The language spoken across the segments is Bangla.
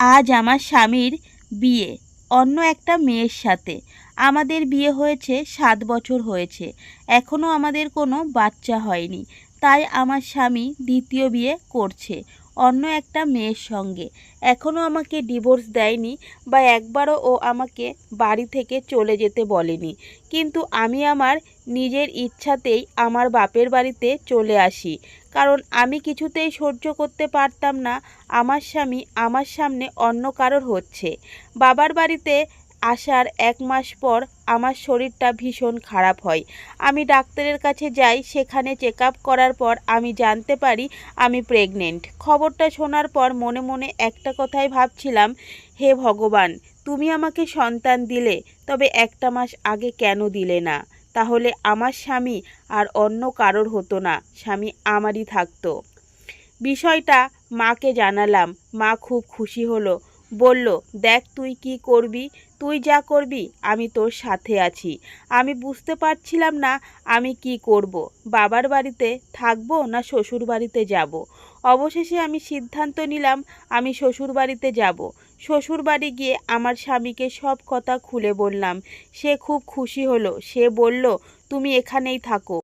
আজ আমার স্বামীর বিয়ে, অন্য একটা মেয়ের সাথে। আমাদের বিয়ে হয়েছে সাত বছর হয়েছে। এখনও আমাদের কোনো বাচ্চা হয়নি। তাই আমার স্বামী দ্বিতীয় বিয়ে করছে, অন্য একটা মেয়ের সঙ্গে। এখনও আমাকে ডিভোর্স দেয়নি বা একবারও ও আমাকে বাড়ি থেকে চলে যেতে বলেনি। কিন্তু আমি আমার নিজের ইচ্ছাতেই আমার বাপের বাড়িতে চলে আসি। কারণ আমি কিছুতেই সহ্য করতে পারতাম না, আমার স্বামী আমার সামনে অন্য কারোর হচ্ছে। বাবার বাড়িতে আসার এক মাস পর আমার শরীরটা ভীষণ খারাপ হয়। আমি ডাক্তারের কাছে যাই, সেখানে চেক করার পর আমি জানতে পারি আমি প্রেগনেন্ট। খবরটা শোনার পর মনে মনে একটা কথাই ভাবছিলাম, হে ভগবান, তুমি আমাকে সন্তান দিলে, তবে একটা মাস আগে কেন দিলে না? তাহলে আমার স্বামী আর অন্য কারোর হতো না, স্বামী আমারই থাকতো বিষয়টা মাকে জানালাম, মা খুব খুশি হলো, বলল, দেখ তুই কি করবি তুই যা করবি, আমি তোর সাথে আছি আমি বুঝতে পারছিলাম না আমি কি করব। বাবার বাড়িতে থাকব না শ্বশুর বাড়িতে যাব। অবশেষে আমি সিদ্ধান্ত নিলাম আমি শ্বশুর বাড়িতে যাব শ্বশুর বাড়ি গিয়ে আমার স্বামীকে সব কথা খুলে বললাম। সে খুব খুশি হলো। সে বলল, তুমি এখানেই থাকো।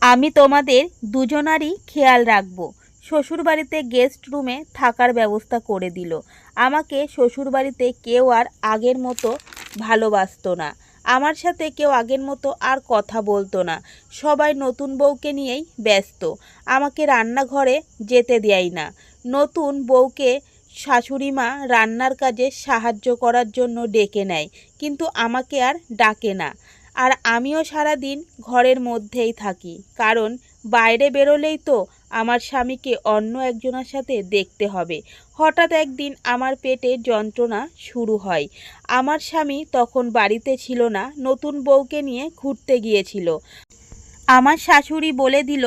আমি তোমাদের দুজনারই খেয়াল রাখব। শ্বশুরবাড়িতে গেস্ট রুমে থাকার ব্যবস্থা করে দিল। আমাকে শ্বশুরবাড়িতে কেউ আর আগের মতো ভালোবাসতো না। আমার সাথে কেউ আগের মতো আর কথা বলতো না। সবাই নতুন বউকে নিয়েই ব্যস্ত। আমাকে রান্নাঘরে যেতে দেয় না। নতুন বউকে শাশুড়ি মা রান্নার কাজে সাহায্য করার জন্য ডেকে নেয়, কিন্তু আমাকে আর ডাকে না। আর আমিও সারাদিন ঘরের মধ্যেই থাকি, কারণ বাইরে বেরোলেই তো আমার স্বামীকে অন্য একজনের সাথে দেখতে হবে। হঠাৎ একদিন আমার পেটে যন্ত্রণা শুরু হয়। আমার স্বামী তখন বাড়িতে ছিল না, নতুন বউকে নিয়ে ঘুরতে গিয়েছিল। আমার শাশুড়ি বলে দিল,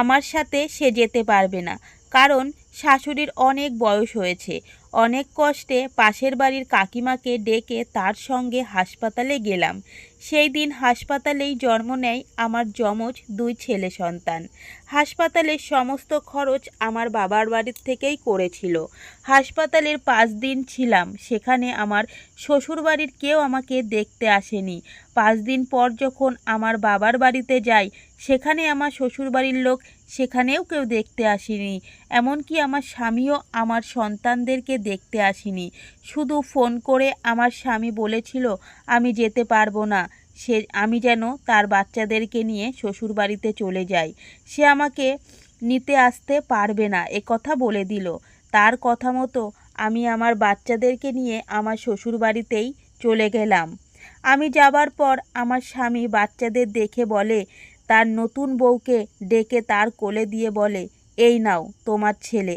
আমার সাথে সে যেতে পারবে না। কারণ শাশুড়ির অনেক বয়স হয়েছে। অনেক কষ্টে পাশের বাড়ির কাকিমাকে ডেকে তার সঙ্গে হাসপাতালে গেলাম। সেই দিন হাসপাতালেই জন্ম নেয় আমার যমজ দুই ছেলে সন্তান। হাসপাতালের সমস্ত খরচ আমার বাবার বাড়ির থেকেই করেছিল। হাসপাতালের পাঁচ দিন ছিলাম, সেখানে আমার শ্বশুরবাড়ির কেউ আমাকে দেখতে আসেনি। পাঁচ দিন পর যখন আমার বাবার বাড়িতে যাই, সেখানে আমার শ্বশুরবাড়ির লোক সেখানেও কেউ দেখতে আসেনি। এমনকি আমার স্বামীও আমার সন্তানদেরকে দেখতে আসেনি। শুধু ফোন করে আমার স্বামী বলেছিল, আমি যেতে পারব না। সে, আমি যেন তার বাচ্চাদেরকে নিয়ে শ্বশুরবাড়িতে চলে যাই। সে আমাকে নিতে আসতে পারবে না কথা বলে দিল। তার কথা মতো আমি আমার বাচ্চাদেরকে নিয়ে আমার শ্বশুরবাড়িতেই চলে গেলাম। আমি যাবার পর আমার স্বামী বাচ্চাদের দেখে বলে, তার নতুন বউকে ডেকে তার কোলে দিয়ে বলে, এই নাও তোমার ছেলে।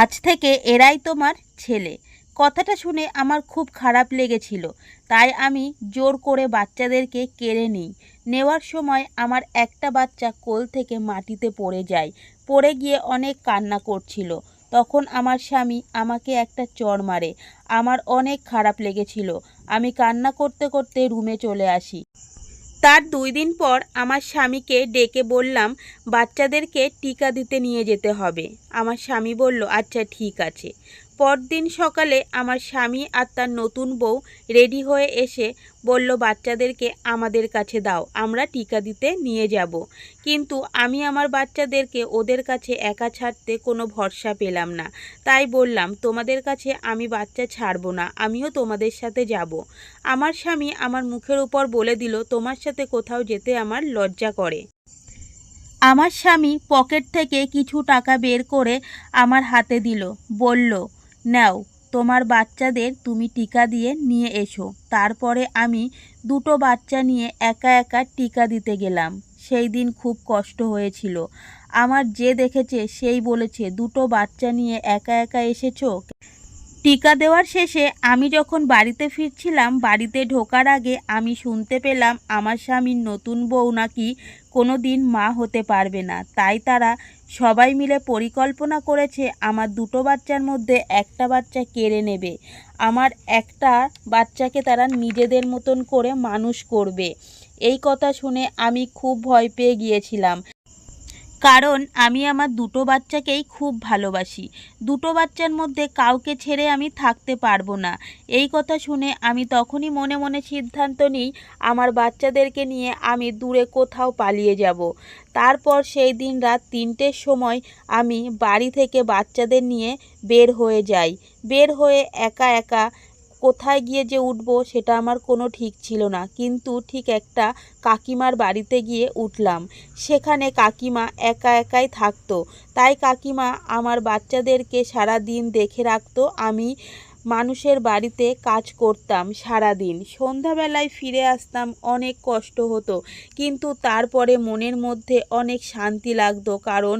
আজ থেকে এরাই তোমার ছেলে। কথাটা শুনে আমার খুব খারাপ লেগেছিল। তাই আমি জোর করে বাচ্চাদেরকে কেড়ে নিই। নেওয়ার সময় আমার একটা বাচ্চা কোল থেকে মাটিতে পড়ে যায়। পড়ে গিয়ে অনেক কান্না করছিল। তখন আমার স্বামী আমাকে একটা চড় মারে। আমার অনেক খারাপ লেগেছিল। আমি কান্না করতে করতে রুমে চলে আসি। তার দুই দিন পর আমার স্বামীকে ডেকে বললাম, বাচ্চাদেরকে টিকা দিতে নিয়ে যেতে হবে। আমার স্বামী বলল আচ্ছা ঠিক আছে। পরদিন সকালে আমার স্বামী আর তার নতুন বউ রেডি হয়ে এসে বলল, বাচ্চাদেরকে আমাদের কাছে দাও, আমরা টিকা দিতে নিয়ে যাব। কিন্তু আমি আমার বাচ্চাদেরকে ওদের কাছে একা ছাড়তে কোনো ভরসা পেলাম না। তাই বললাম, তোমাদের কাছে আমি বাচ্চা ছাড়বো না, আমিও তোমাদের সাথে যাব। আমার স্বামী আমার মুখের উপর বলে দিল, তোমার সাথে কোথাও যেতে আমার লজ্জা করে। আমার স্বামী পকেট থেকে কিছু টাকা বের করে আমার হাতে দিল, বলল নাও, তোমার বাচ্চাদের তুমি টিকা দিয়ে নিয়ে এসো। তারপরে আমি দুটো বাচ্চা নিয়ে একা একা টিকা দিতে গেলাম। সেই দিন খুব কষ্ট হয়েছিল। আমার যে দেখেছে সেই বলেছে, দুটো বাচ্চা নিয়ে একা একা এসেছ? টিকা দেওয়ার শেষে আমি যখন বাড়িতে ফিরছিলাম, বাড়িতে ঢোকার আগে আমি শুনতে পেলাম আমার স্বামীর নতুন বউ নাকি কোনো দিন মা হতে পারবে না। তাই তারা সবাই মিলে পরিকল্পনা করেছে আমার দুটো বাচ্চার মধ্যে একটা বাচ্চা কেড়ে নেবে। আমার একটা বাচ্চাকে তারা নিজেদের মতন করে মানুষ করবে। এই কথা শুনে আমি খুব ভয় পেয়ে গিয়েছিলাম। কারণ আমি আমার দুটো বাচ্চাকেই খুব ভালোবাসি। দুটো বাচ্চার মধ্যে কাউকে ছেড়ে আমি থাকতে পারব না। এই কথা শুনে আমি তখনই মনে মনে সিদ্ধান্ত নিই, আমার বাচ্চাদেরকে নিয়ে আমি দূরে কোথাও পালিয়ে যাব। তারপর সেই দিন রাত তিনটের সময় আমি বাড়ি থেকে বাচ্চাদের নিয়ে বের হয়ে যাই। বের হয়ে একা একা কোথায় গিয়ে যে উঠবো সেটা আমার কোনো ঠিক ছিল না। কিন্তু ঠিক একটা কাকিমার বাড়িতে গিয়ে উঠলাম। সেখানে কাকিমা একা একাই থাকতো। তাই কাকিমা আমার বাচ্চাদেরকে সারা দিন দেখে রাখতো। আমি মানুষের বাড়িতে কাজ করতাম সারা দিন সন্ধ্যাবেলায় ফিরে আসতাম, অনেক কষ্ট হতো। কিন্তু তারপরে মনের মধ্যে অনেক শান্তি লাগতো। কারণ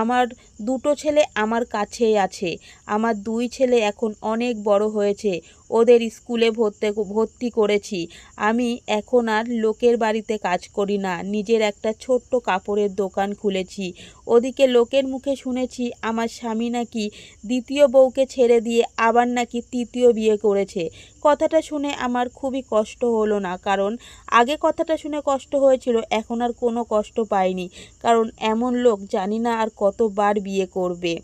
আমার দুটো ছেলে আমার কাছেই আছে। আমার দুই ছেলে এখন অনেক বড় হয়েছে। ওদের স্কুলে ভর্তি ভর্তি করেছি। আমি এখন আর লোকের বাড়িতে কাজ করি না। নিজের একটা ছোট্ট কাপড়ের দোকান খুলেছি। ওদিকে লোকের মুখে শুনেছি আমার স্বামী নাকি দ্বিতীয় বউকে ছেড়ে দিয়ে আবার নাকি তৃতীয় বিয়ে করেছে। কথাটা শুনে আমার খুবই কষ্ট হলো না, কারণ আগে কথাটা শুনে কষ্ট হয়েছিল, এখন আর কোনো কষ্ট পাইনি। কারণ এমন লোক জানি না আর কতবার বিয়ে করবে।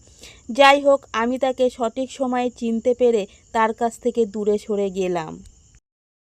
যাই হোক, আমি তাকে সঠিক সময়ে চিনতে পেরে তার কাছ থেকে দূরে সরে গেলাম।